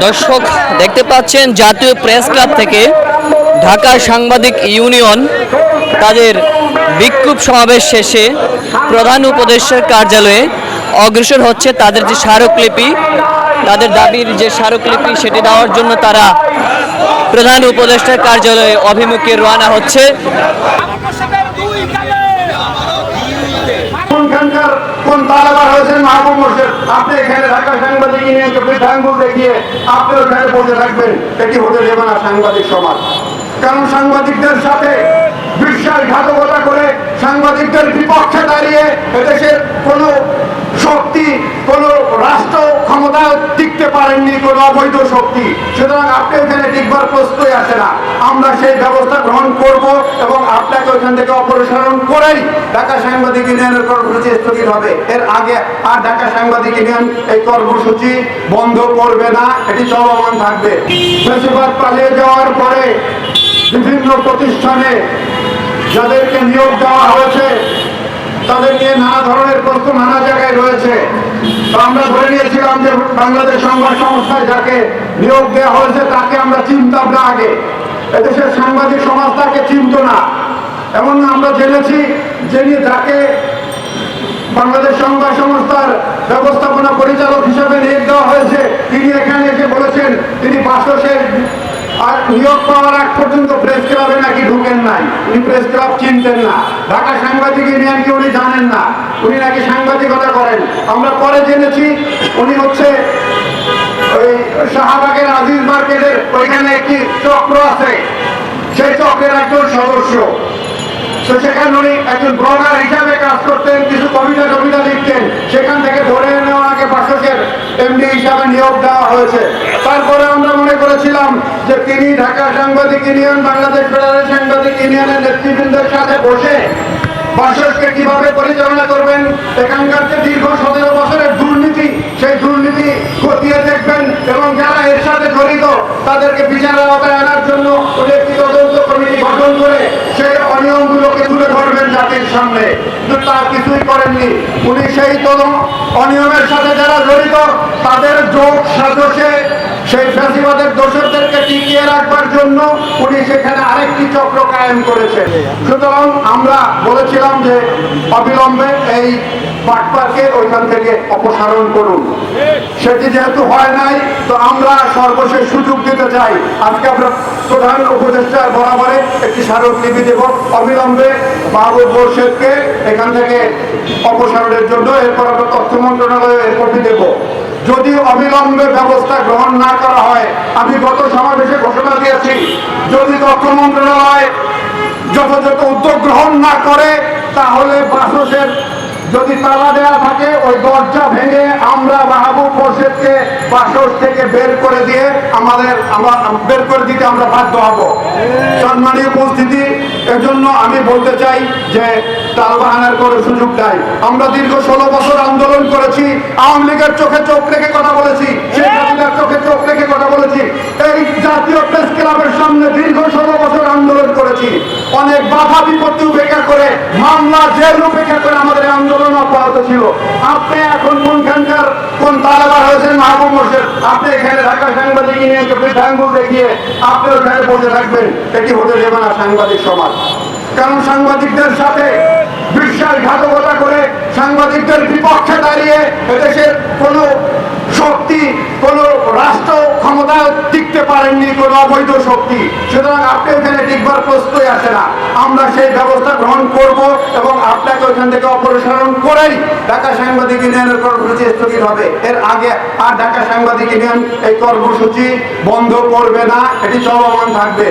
দর্শক দেখতে পাচ্ছেন জাতীয় প্রেস ক্লাব থেকে ঢাকা সাংবাদিক ইউনিয়ন তাদের বিক্ষোভ সমাবেশ শেষে প্রধান উপদেষ্টার কার্যালয়ে অগ্রসর হচ্ছে তাদের যে স্মারকলিপি, তাদের দাবির যে স্মারকলিপি সেটি দেওয়ার জন্য তারা প্রধান উপদেষ্টার কার্যালয়ে অভিমুখে রওনা হচ্ছে কোনখানকার কোন তালেবার হয়েছেন মাহবুব মোর্শেদ আপনি সাংবাদিকদের বিশ্বাসঘাতকতা করে সাংবাদিকদের বিপক্ষে দাঁড়িয়ে এদেশের কোনো শক্তি, কোন রাষ্ট্র ক্ষমতা টিকতে পারেননি কোন অবৈধ শক্তি। সুতরাং আপনি ওখানে টিকবার প্রশ্নই আসে না। আমরা সেই ব্যবস্থা গ্রহণ করব এবং আপনাকে ওখান থেকে অপসারণ করেই ঢাকা সাংবাদিক ইউনিয়নের কর্মসূচি স্থগিত হবে। এর আগে আর ঢাকা সাংবাদিক ইউনিয়ন এই কর্মসূচি বন্ধ করবে না, এটি চলমান থাকবে। বেশিরভাগ পালিয়ে যাওয়ার পরে বিভিন্ন প্রতিষ্ঠানে যাদেরকে নিয়োগ দেওয়া হয়েছে, তাদের নিয়ে নানা ধরনের প্রশ্ন নানা জায়গায় রয়েছে। আমরা ধরে নিয়েছিলাম যে বাংলাদেশ সংবাদ সংস্থায় যাকে নিয়োগ দেওয়া হয়েছে, তাকে আমরা চিনতাম না আগে। এদেশের সাংবাদিক সমাজ তাকে চিনত না। এমন আমরা জেনেছি যিনি যাকে বাংলাদেশ সংবাদ সংস্থার ব্যবস্থাপনা পরিচালক হিসেবে নিয়োগ দেওয়া হয়েছে। তিনি এখানে এসে বলেছেন, তিনি বাসসের আর নিয়োগ পাওয়ার আগ পর্যন্ত প্রেস ক্লাবে নাকি ঢুকেন নাই। উনি প্রেস ক্লাব চিনতেন না। ঢাকা সাংবাদিক ইউনিয়নকে উনি জানেন না। উনি নাকি সাংবাদিকতা করেন। আমরা পরে জেনেছি, উনি হচ্ছে ওই শাহবাগের আজিজ মার্কেটের ওইখানে একটি চক্র আছে। সেই চক্রের একজন সদস্য। হিসাবে নিয়োগ দেওয়া হয়েছে। তারপরে আমরা মনে করেছিলাম যে তিনি ঢাকা সাংবাদিক ইউনিয়নের নেতৃবৃন্দের সাথে বসে বাসককে কীভাবে পরিচালনা করবেন এখানকার যে দীর্ঘ সতেরো বছরের দুর্নীতি সেই দুর্নীতি খতিয়ে দেখবেন এবং যারা এর সাথে জড়িত তাদেরকে বিচার আওতায় আনার জন্য উনি একটি তদন্ত কমিটি গঠন করে সেই অনিয়মগুলোকে তুলে ধরবেন জাতির সামনে। কিন্তু তার কিছুই করেননি। উনি সেই তদন্ত অনিয়মের সাথে যারা জড়িত, তাদের যোগ সাজসে। সেই ফ্যাসিবাদের দোষকদেরকে টিকিয়ে রাখবার জন্য উনি সেখানে আরেকটি চক্র কায়েম করেছেন সুতরাং আমরা বলেছিলাম যে অবিলম্বে এই পাটপারকে ওইখান থেকে অপসারণ করুন। সেটি যেহেতু হয় নাই, তো আমরা সর্বশেষ সুযোগ দিতে চাই। আজকে আমরা প্রধান উপদেষ্টার বরাবরে একটি স্মারক স্মারকলিপি দেব। অবিলম্বে মাহবুব মোর্শেদকে এখান থেকে অপসারণের জন্য এরপর আমরা তথ্য মন্ত্রণালয়ে এর কপি দেব। অবিলম্বে ব্যবস্থা গ্রহণ না করা হয়। আমি গত সমাবেশে ঘোষণা দিয়েছি, যদি তথ্য মন্ত্রণালয় যথাযথ উদ্যোগ গ্রহণ না করে, তাহলে বাসসের যদি তালা দেওয়া থাকে, ওই দরজা ভেঙে আমরা মাহবুব মোর্শেদকে বাসস থেকে বের করে দিয়ে আমাদের, আমার, বের করে দিতে আমরা বাধ্য হব। সম্মানীয় উপস্থিতি এজন্য আমি বলতে চাই যে কোনো সুযোগ নাই। আমরা দীর্ঘ ষোলো বছর আন্দোলন করেছি, আওয়ামী লীগের চোখে চোখ রেখে কথা বলেছি চোখে চোখ রেখে কথা বলেছি। এই জাতীয় প্রেস ক্লাবের সামনে দীর্ঘ ষোলো বছর আন্দোলন করেছি। অনেক বাধা বিপত্তি উপেক্ষা করে, মামলা জেল উপেক্ষা করে আমাদের আন্দোলন অব্যাহত ছিল। আপনি এখন কোনখানকার, কোন তালাবার হয়েছেন মাহবুব মোর্শেদ? আপনি এখানে ঢাকা সাংবাদিক ইউনিয়নকে বৃদ্ধাঙ্গুল দেখিয়ে আপনি ওখানে বসে থাকবেন। এটি হতে দেবে না সাংবাদিক সমাজ। কারণ সাংবাদিকদের সাথে বিশ্বাসঘাতকতা সাংবাদিকদের বিপক্ষে দাঁড়িয়ে এদেশের কোনো শক্তি, কোন রাষ্ট্র ক্ষমতা টিকতে পারেননি, কোন অবৈধ শক্তি। সুতরাং আপনি ওখানে টিকবার প্রশ্নই আসে না। আমরা সেই ব্যবস্থা গ্রহণ করব এবং আপনাকে ওখান থেকে অপসারণ করেই ঢাকা সাংবাদিক ইউনিয়নের কর্মসূচি স্থগিত হবে। এর আগে আর ঢাকা সাংবাদিক ইউনিয়ন এই কর্মসূচি বন্ধ করবে না, এটি চলমান থাকবে।